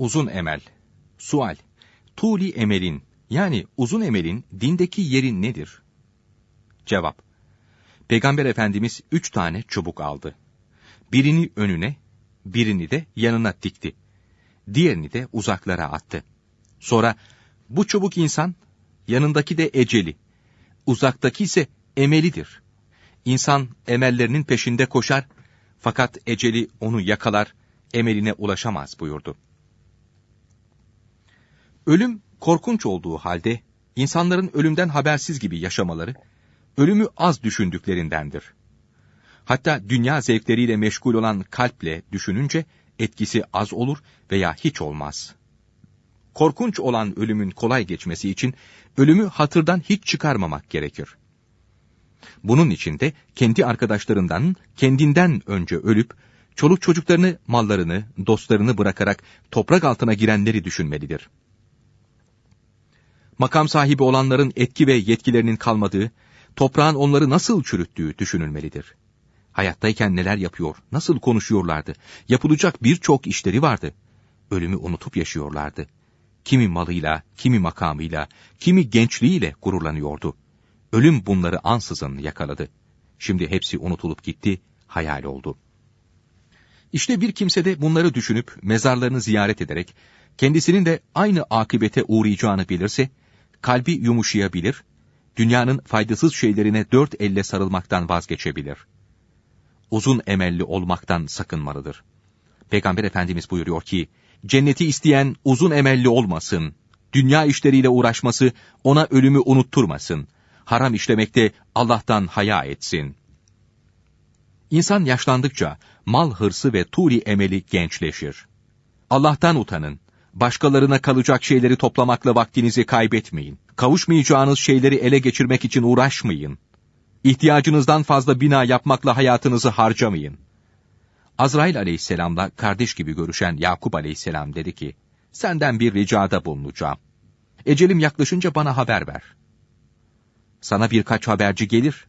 Uzun emel. Sual. Tuli emelin yani uzun emelin dindeki yeri nedir? Cevap. Peygamber Efendimiz üç tane çubuk aldı. Birini önüne, birini de yanına dikti. Diğerini de uzaklara attı. Sonra bu çubuk insan, yanındaki de eceli, uzaktaki ise emelidir. İnsan emellerinin peşinde koşar, fakat eceli onu yakalar, emeline ulaşamaz buyurdu. Ölüm korkunç olduğu halde, insanların ölümden habersiz gibi yaşamaları, ölümü az düşündüklerindendir. Hatta dünya zevkleriyle meşgul olan kalple düşününce, etkisi az olur veya hiç olmaz. Korkunç olan ölümün kolay geçmesi için, ölümü hatırdan hiç çıkarmamak gerekir. Bunun için de kendi arkadaşlarından, kendinden önce ölüp, çoluk çocuklarını, mallarını, dostlarını bırakarak toprak altına girenleri düşünmelidir. Makam sahibi olanların etki ve yetkilerinin kalmadığı, toprağın onları nasıl çürüttüğü düşünülmelidir. Hayattayken neler yapıyor, nasıl konuşuyorlardı, yapılacak birçok işleri vardı. Ölümü unutup yaşıyorlardı. Kimi malıyla, kimi makamıyla, kimi gençliğiyle gururlanıyordu. Ölüm bunları ansızın yakaladı. Şimdi hepsi unutulup gitti, hayal oldu. İşte bir kimse de bunları düşünüp mezarlarını ziyaret ederek kendisinin de aynı akibete uğrayacağını bilirse, kalbi yumuşayabilir, dünyanın faydasız şeylerine dört elle sarılmaktan vazgeçebilir. Uzun emelli olmaktan sakınmalıdır. Peygamber Efendimiz buyuruyor ki, cenneti isteyen uzun emelli olmasın, dünya işleriyle uğraşması ona ölümü unutturmasın, haram işlemekte Allah'tan haya etsin. İnsan yaşlandıkça mal hırsı ve turi emeli gençleşir. Allah'tan utanın, başkalarına kalacak şeyleri toplamakla vaktinizi kaybetmeyin. Kavuşmayacağınız şeyleri ele geçirmek için uğraşmayın. İhtiyacınızdan fazla bina yapmakla hayatınızı harcamayın. Azrail aleyhisselamla kardeş gibi görüşen Yakup aleyhisselam dedi ki, senden bir ricada bulunacağım. Ecelim yaklaşınca bana haber ver. Sana birkaç haberci gelir.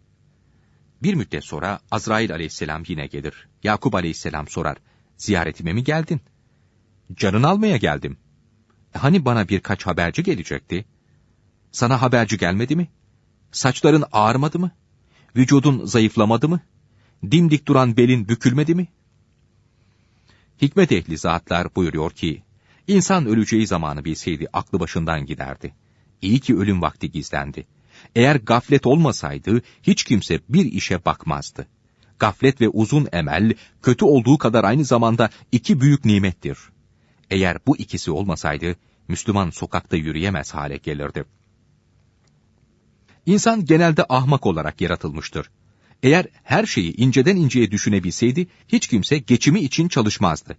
Bir müddet sonra Azrail aleyhisselam yine gelir. Yakup aleyhisselam sorar, ziyaretime mi geldin? Canını almaya geldim. E, hani bana birkaç haberci gelecekti? Sana haberci gelmedi mi? Saçların ağarmadı mı? Vücudun zayıflamadı mı? Dimdik duran belin bükülmedi mi? Hikmet ehli zatlar buyuruyor ki, insan öleceği zamanı bilseydi aklı başından giderdi. İyi ki ölüm vakti gizlendi. Eğer gaflet olmasaydı hiç kimse bir işe bakmazdı. Gaflet ve uzun emel, kötü olduğu kadar aynı zamanda iki büyük nimettir. Eğer bu ikisi olmasaydı, Müslüman sokakta yürüyemez hale gelirdi. İnsan genelde ahmak olarak yaratılmıştır. Eğer her şeyi inceden inceye düşünebilseydi, hiç kimse geçimi için çalışmazdı.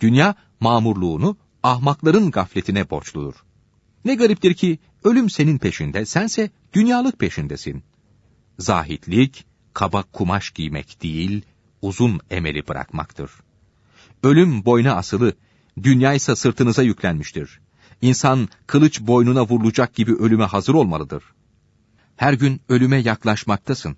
Dünya, mamurluğunu ahmakların gafletine borçludur. Ne gariptir ki, ölüm senin peşinde, sense dünyalık peşindesin. Zahitlik, kaba kumaş giymek değil, uzun emeli bırakmaktır. Ölüm boyna asılı, dünya ise sırtınıza yüklenmiştir. İnsan kılıç boynuna vurulacak gibi ölüme hazır olmalıdır. Her gün ölüme yaklaşmaktasın.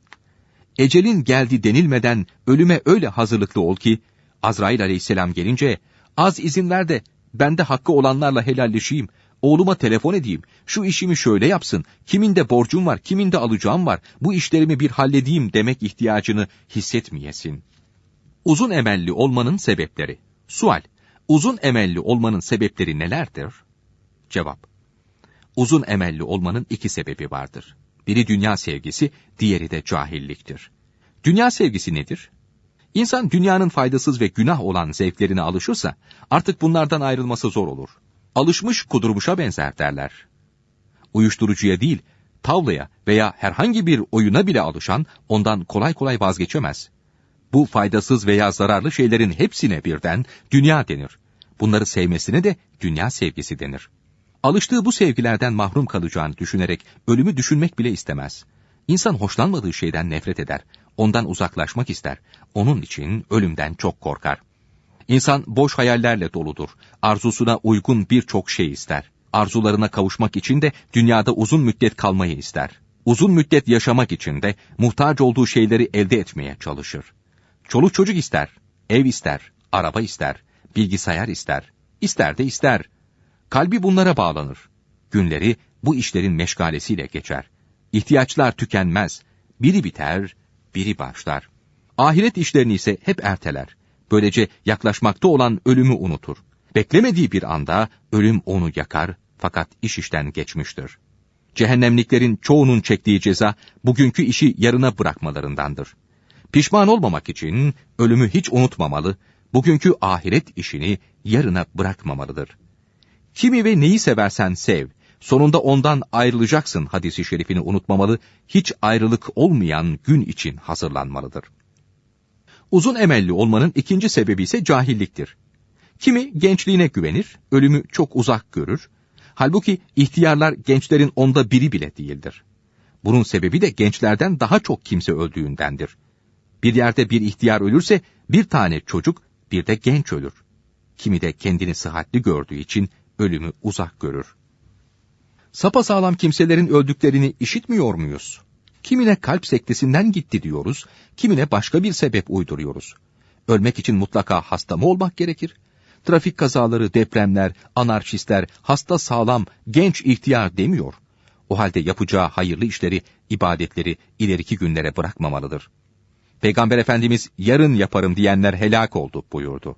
Ecelin geldi denilmeden ölüme öyle hazırlıklı ol ki, Azrail aleyhisselam gelince, az izin ver de bende hakkı olanlarla helalleşeyim, oğluma telefon edeyim, şu işimi şöyle yapsın, kimin de borcum var, kimin de alacağım var, bu işlerimi bir halledeyim demek ihtiyacını hissetmeyesin. Uzun emelli olmanın sebepleri. Sual, uzun emelli olmanın sebepleri nelerdir? Cevap, uzun emelli olmanın iki sebebi vardır. Biri dünya sevgisi, diğeri de cahilliktir. Dünya sevgisi nedir? İnsan dünyanın faydasız ve günah olan zevklerine alışırsa, artık bunlardan ayrılması zor olur. Alışmış kudurmuşa benzer derler. Uyuşturucuya değil, tavlaya veya herhangi bir oyuna bile alışan ondan kolay kolay vazgeçemez. Bu faydasız veya zararlı şeylerin hepsine birden dünya denir. Bunları sevmesine de dünya sevgisi denir. Alıştığı bu sevgilerden mahrum kalacağını düşünerek ölümü düşünmek bile istemez. İnsan hoşlanmadığı şeyden nefret eder, ondan uzaklaşmak ister. Onun için ölümden çok korkar. İnsan boş hayallerle doludur. Arzusuna uygun birçok şey ister. Arzularına kavuşmak için de dünyada uzun müddet kalmayı ister. Uzun müddet yaşamak için de muhtaç olduğu şeyleri elde etmeye çalışır. Çoluk çocuk ister, ev ister, araba ister, bilgisayar ister, İster de ister. Kalbi bunlara bağlanır. Günleri bu işlerin meşgalesiyle geçer. İhtiyaçlar tükenmez. Biri biter, biri başlar. Ahiret işlerini ise hep erteler. Böylece yaklaşmakta olan ölümü unutur. Beklemediği bir anda ölüm onu yakar fakat iş işten geçmiştir. Cehennemliklerin çoğunun çektiği ceza bugünkü işi yarına bırakmalarındandır. Pişman olmamak için ölümü hiç unutmamalı, bugünkü ahiret işini yarına bırakmamalıdır. Kimi ve neyi seversen sev, sonunda ondan ayrılacaksın hadisi şerifini unutmamalı, hiç ayrılık olmayan gün için hazırlanmalıdır. Uzun emelli olmanın ikinci sebebi ise cahilliktir. Kimi gençliğine güvenir, ölümü çok uzak görür. Halbuki ihtiyarlar gençlerin onda biri bile değildir. Bunun sebebi de gençlerden daha çok kimse öldüğündendir. Bir yerde bir ihtiyar ölürse bir tane çocuk, bir de genç ölür. Kimi de kendini sıhhatli gördüğü için ölümü uzak görür. Sapasağlam kimselerin öldüklerini işitmiyor muyuz? Kimine kalp sektesinden gitti diyoruz, kimine başka bir sebep uyduruyoruz. Ölmek için mutlaka hasta mı olmak gerekir? Trafik kazaları, depremler, anarşistler, hasta sağlam, genç ihtiyar demiyor. O halde yapacağı hayırlı işleri, ibadetleri ileriki günlere bırakmamalıdır. Peygamber Efendimiz yarın yaparım diyenler helak oldu buyurdu.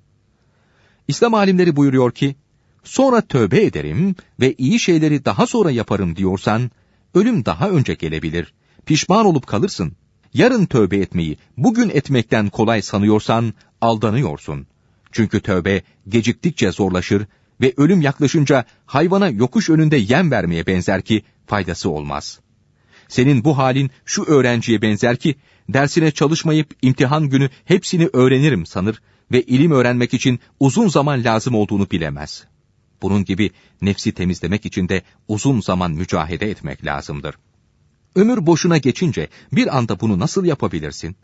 İslam alimleri buyuruyor ki, sonra tövbe ederim ve iyi şeyleri daha sonra yaparım diyorsan, ölüm daha önce gelebilir, pişman olup kalırsın. Yarın tövbe etmeyi bugün etmekten kolay sanıyorsan aldanıyorsun. Çünkü tövbe geciktikçe zorlaşır ve ölüm yaklaşınca hayvana yokuş önünde yem vermeye benzer ki faydası olmaz. Senin bu halin şu öğrenciye benzer ki dersine çalışmayıp imtihan günü hepsini öğrenirim sanır ve ilim öğrenmek için uzun zaman lazım olduğunu bilemez. Bunun gibi nefsi temizlemek için de uzun zaman mücahede etmek lazımdır. Ömür boşuna geçince bir anda bunu nasıl yapabilirsin?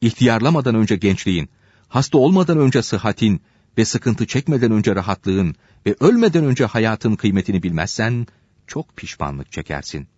İhtiyarlamadan önce gençliğin, hasta olmadan önce sıhhatin ve sıkıntı çekmeden önce rahatlığın ve ölmeden önce hayatın kıymetini bilmezsen çok pişmanlık çekersin.